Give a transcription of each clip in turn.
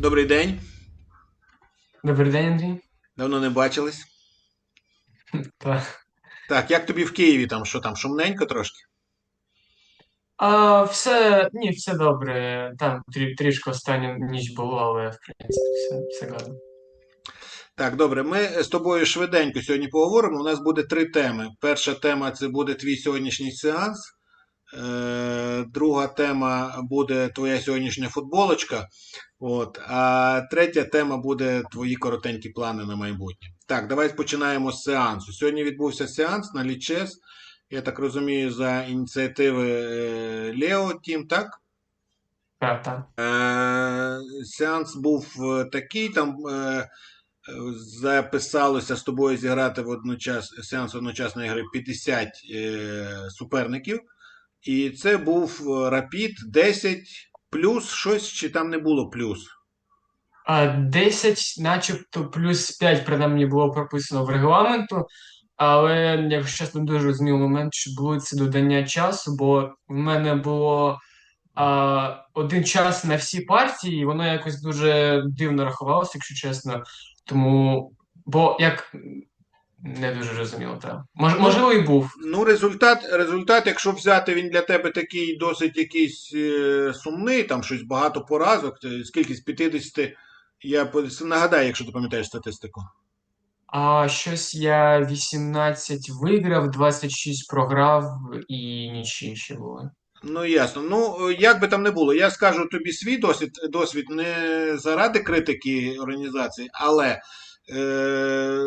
Добрий день. Добрий день, Андрій. Давно не бачились. Так. Так, як тобі в Києві там? Що там? Шумненько трошки? А, все, ні, все добре. Там трі, трішки останню ніч було, але в принципі все, все гарно. Так, добре. Ми з тобою швиденько сьогодні поговоримо. У нас буде три теми. Перша тема це буде твій сьогоднішній сеанс. Е, друга тема буде твоя сьогоднішня футболочка. От. А третя тема буде твої коротенькі плани на майбутнє. Так, давай починаємо з сеансу. Сьогодні відбувся сеанс на Лічес. Я так розумію, за ініціативи е, Лео Тім, так? Так, так. Е, Сеанс був такий, там записалося з тобою зіграти водночас сеанс одночасної гри 50 е, суперників. І це був е, Рапід 10 плюс щось, чи там не було плюс. А 10, начебто, плюс 5, принаймні, було прописано в регламенту. Але, якщо чесно, дуже розумів момент, що було це додання часу, бо в мене було а, один час на всі партії, і воно якось дуже дивно рахувалося, якщо чесно. Тому, бо як не дуже розуміло, так. Мож, можливо, і був. Ну, результат, результат, якщо взяти, він для тебе такий досить якийсь е, сумний, там щось багато поразок, скільки з 50, я нагадаю, якщо ти пам'ятаєш статистику. А щось я 18 виграв, 26 програв і нічі ще були. Ну, ясно. Ну, як би там не було, я скажу тобі свій досвід, досвід не заради критики організації, але е,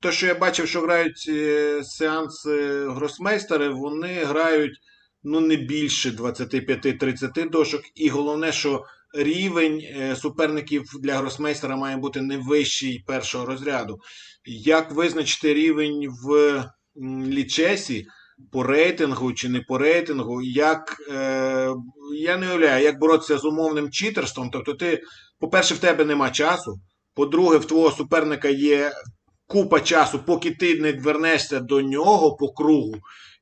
то, що я бачив, що грають е, сеанси гросмейстери, вони грають ну, не більше 25-30 дошок. І головне, що рівень е, суперників для гросмейстера має бути не вищий першого розряду. Як визначити рівень в лічесі? по рейтингу чи не по рейтингу, як е, я не уявляю, як боротися з умовним читерством. Тобто, ти, по-перше, в тебе нема часу. По-друге, в твого суперника є купа часу, поки ти не вернешся до нього по кругу.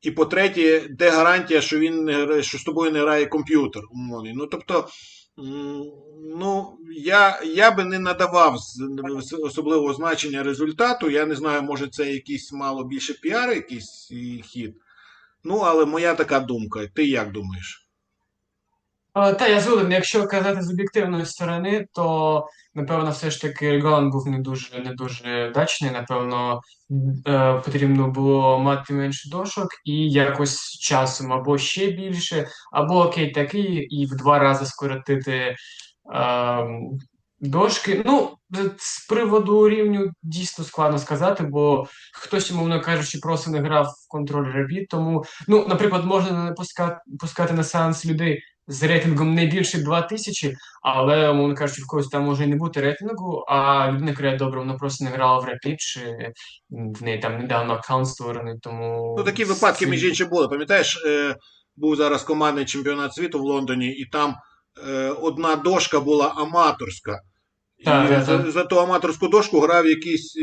І по-третє, де гарантія, що він не грає, що з тобою не грає комп'ютер умовний. Ну тобто, ну, я, я би не надавав особливого значення результату. Я не знаю, може це якийсь мало більше піар, якийсь хід. Ну, але моя така думка. Ти як думаєш? Та я згоден, якщо казати з об'єктивної сторони, то напевно все ж таки регламент був не дуже не дуже вдачний. Напевно, е, потрібно було мати менше дошок і якось часом або ще більше, або окей, такий, і в два рази скоротити ем, дошки. Ну, з приводу рівню дійсно складно сказати, бо хтось, умовно кажучи, просто не грав в контроль робіт. Тому, ну, наприклад, можна не пускати, пускати на сеанс людей з рейтингом не більше 2000, але, умовно кажучи, в когось там може і не бути рейтингу, а людина грає добре, вона просто не грала в Rapid, чи в неї там недавно аккаунт створений, тому... Ну, такі випадки, між іншим, були. Пам'ятаєш, е, був зараз командний чемпіонат світу в Лондоні, і там е, одна дошка була аматорська. Так, і так, за, так. за ту аматорську дошку грав якийсь, е,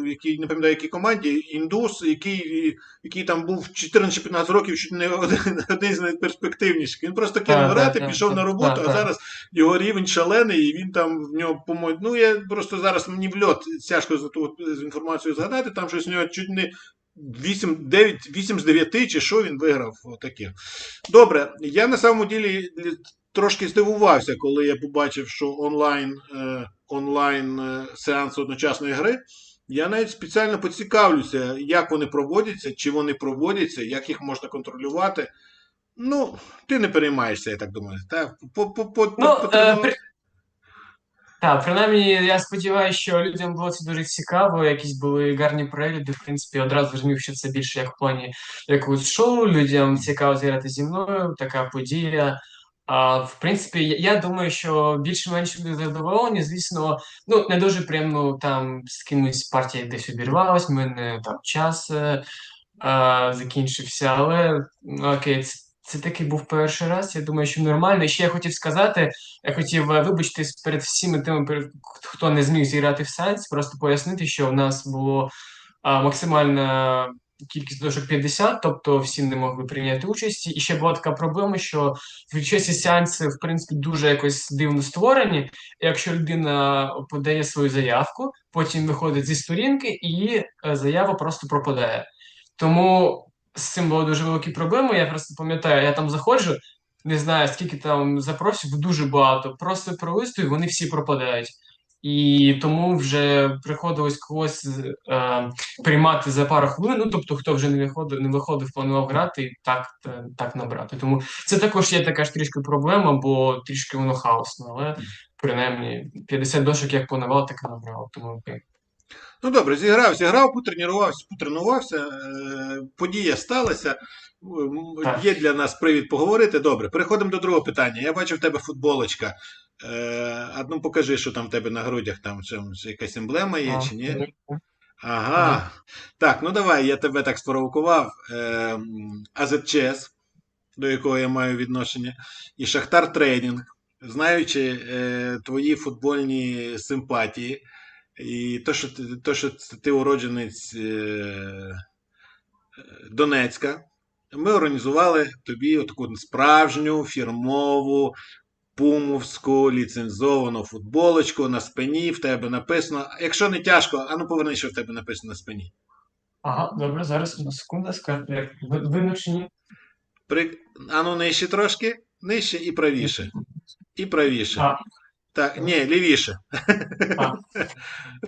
в який, не пам'ятаю, якій команді, індус, який, який там був 14-15 років, чуть не один, один з найперспективніших. Він просто кинув грати, пішов на роботу, а зараз його рівень шалений, і він там в нього, по-моєму, ну я просто зараз мені в льот тяжко за ту з інформацією згадати, там щось у нього чуть не 8, 9, 8 з 9 чи що він виграв таке. Добре, я на самому ділі трошки здивувався, коли я побачив, що онлайн, е, онлайн е, сеанс одночасної гри. Я навіть спеціально поцікавлюся, як вони проводяться, чи вони проводяться, як їх можна контролювати. Ну, ти не переймаєшся, я так думаю. Та, по, по, по, Ну, е, при... Так, принаймні, я сподіваюся, що людям було це дуже цікаво, якісь були гарні перегляди. В принципі, одразу зрозумів, що це більше як в плані якогось шоу. Людям цікаво зіграти зі мною, така подія. В принципі, я, думаю, що більше-менш люди задоволені. Звісно, ну не дуже приємно там з кимось партія десь обірвалась, в мене там час е, закінчився, але ну, окей, це, це таки був перший раз. Я думаю, що нормально. І ще я хотів сказати. Я хотів е, вибачитись перед всіми тими, перед- хто не зміг зіграти в Сайнс, просто пояснити, що в нас було а, максимально кількість дошок 50, тобто всі не могли прийняти участі. І ще була така проблема, що ці сеанси, в принципі, дуже якось дивно створені. Якщо людина подає свою заявку, потім виходить зі сторінки, і е, заява просто пропадає. Тому з цим були дуже великі проблеми. Я просто пам'ятаю, я там заходжу, не знаю, скільки там запросів, дуже багато. Просто пролистую, вони всі пропадають. І тому вже приходилось когось е, приймати за пару хвилин. Ну тобто, хто вже не виходив, не виходив, планував грати, і так, та- так набрати. Тому це також є така ж трішки проблема, бо трішки воно хаосно, але принаймні 50 дошок як планував, так і набрав. Тому окей. Ну добре, зіграв, зіграв, потренувався, потренувався. е, Подія сталася. Так. Є для нас привід поговорити. Добре, переходимо до другого питання. Я бачу в тебе футболочка. Е, а ну покажи, що там в тебе на грудях, там якась емблема є, чи ні? Ага. Так, ну давай, я тебе так спровокував. Е, АЗЧС, до якого я маю відношення, і Шахтар Тренінг, знаючи е, твої футбольні симпатії, і то, що ти, то, що ти уродженець Донецька, ми організували тобі таку справжню фірмову пумовську ліцензовану футболочку на спині. В тебе написано. Якщо не тяжко, а ну поверни, що в тебе написано на спині. Ага, добре, зараз на секунду скажу, як вимушені. При... А ну нижче трошки, нижче і правіше. І правіше. А. Так, ні, лівіше. А.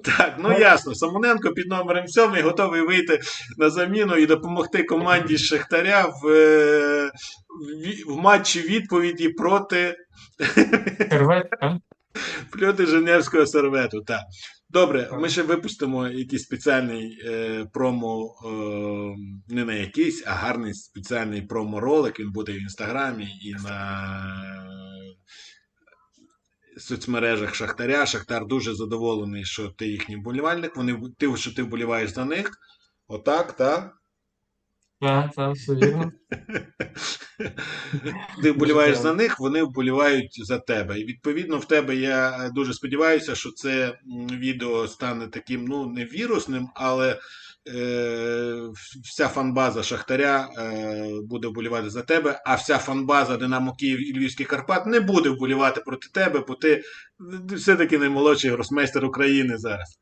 Так, ну ясно. Самоненко під номером 7 готовий вийти на заміну і допомогти команді Шахтаря в, е, в, в матчі відповіді проти, проти Женевського сервету. Так. Добре, ми ще випустимо якийсь спеціальний е, промо, е, не на якийсь, а гарний спеціальний промо-ролик. Він буде в інстаграмі і на соцмережах Шахтаря. Шахтар дуже задоволений, що ти їхній вболівальник. Вони, ти, що ти вболіваєш за них. Отак, так? Так, так, все вірно. Ти вболіваєш за них, вони вболівають за тебе. І відповідно в тебе я дуже сподіваюся, що це відео стане таким, ну, не вірусним, але е, вся фанбаза Шахтаря е, буде вболівати за тебе, а вся фанбаза Динамо Київ і Львівський Карпат не буде вболівати проти тебе, бо ти все-таки наймолодший гросмейстер України зараз.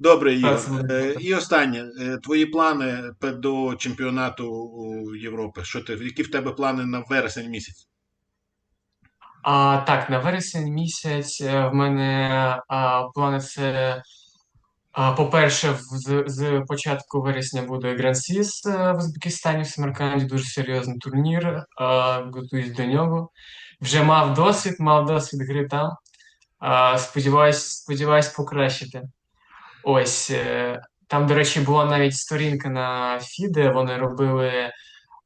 Добре, Ігор. Е, І останнє. Е, Твої плани до чемпіонату Європи. Що ти, які в тебе плани на вересень місяць? А, так, на вересень місяць е, в мене а, плани це, по-перше, з, з початку вересня буде Свіс е, в Узбекистані в Самарканді, дуже серйозний турнір, а, готуюсь до нього. Вже мав досвід, мав досвід гри там. Сподіваюсь, сподіваюсь покращити. Ось, е, там, до речі, була навіть сторінка на Фіде, вони робили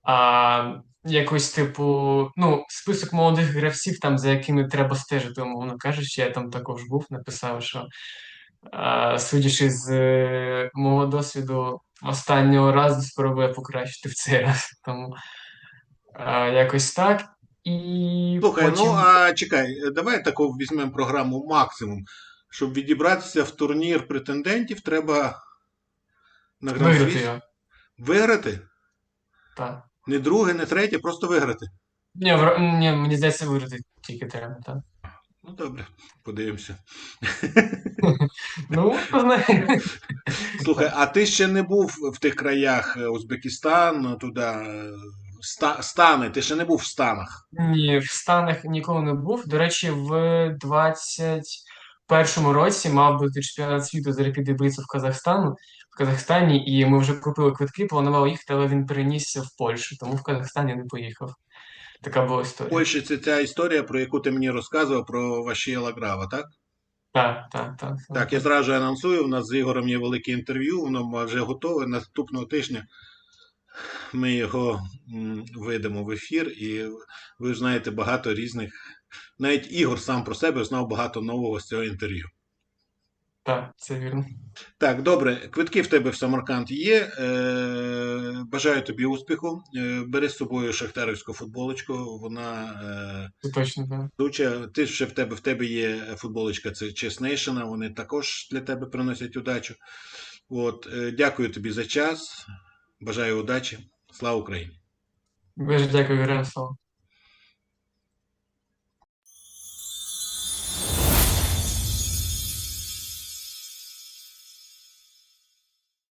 а, якось, типу, ну, список молодих гравців, там, за якими треба стежити, умовно кажучи, я там також був, написав, що а, судячи з е, мого досвіду, останнього разу спробує покращити в цей раз. Тому а, якось так. І Слухай, потім... ну а чекай, давай таку візьмемо програму максимум. Щоб відібратися в турнір претендентів, треба на виграти його. виграти. Так. Не друге, не третє, просто виграти. Ні, вр- ні, мені здається, виграти тільки треба, так. Ну добре, подивимося. Ну. Слухай, а ти ще не був в тих краях е, Узбекистан, туди, е, ста, стани, ти ще не був в станах. Ні, в Станах ніколи не був. До речі, в 21-му році мав бути чемпіонат світу з Rapid Blitz в Казахстану, в Казахстані, і ми вже купили квитки, планували їхати, але він перенісся в Польщу, тому в Казахстані не поїхав. Така була В історія. Польщі це ця історія, про яку ти мені розказував, про Вашіла Грава, так? Так, так, так. Так, я зразу анонсую. У нас з Ігорем є велике інтерв'ю, воно вже готове. Наступного тижня ми його м, видамо в ефір, і ви знаєте багато різних. Навіть Ігор сам про себе знав багато нового з цього інтерв'ю. Так, це вірно. Так, добре, квитки в тебе в Самарканд є. Е, бажаю тобі успіху. Е, бери з собою шахтарівську футболочку. Вона е, точно так. Дуча, ти ще в тебе в тебе є футболочка, це Nation, вони також для тебе приносять удачу. От, е, дякую тобі за час. Бажаю удачі. Слава Україні! Дуже дякую, Героям слава.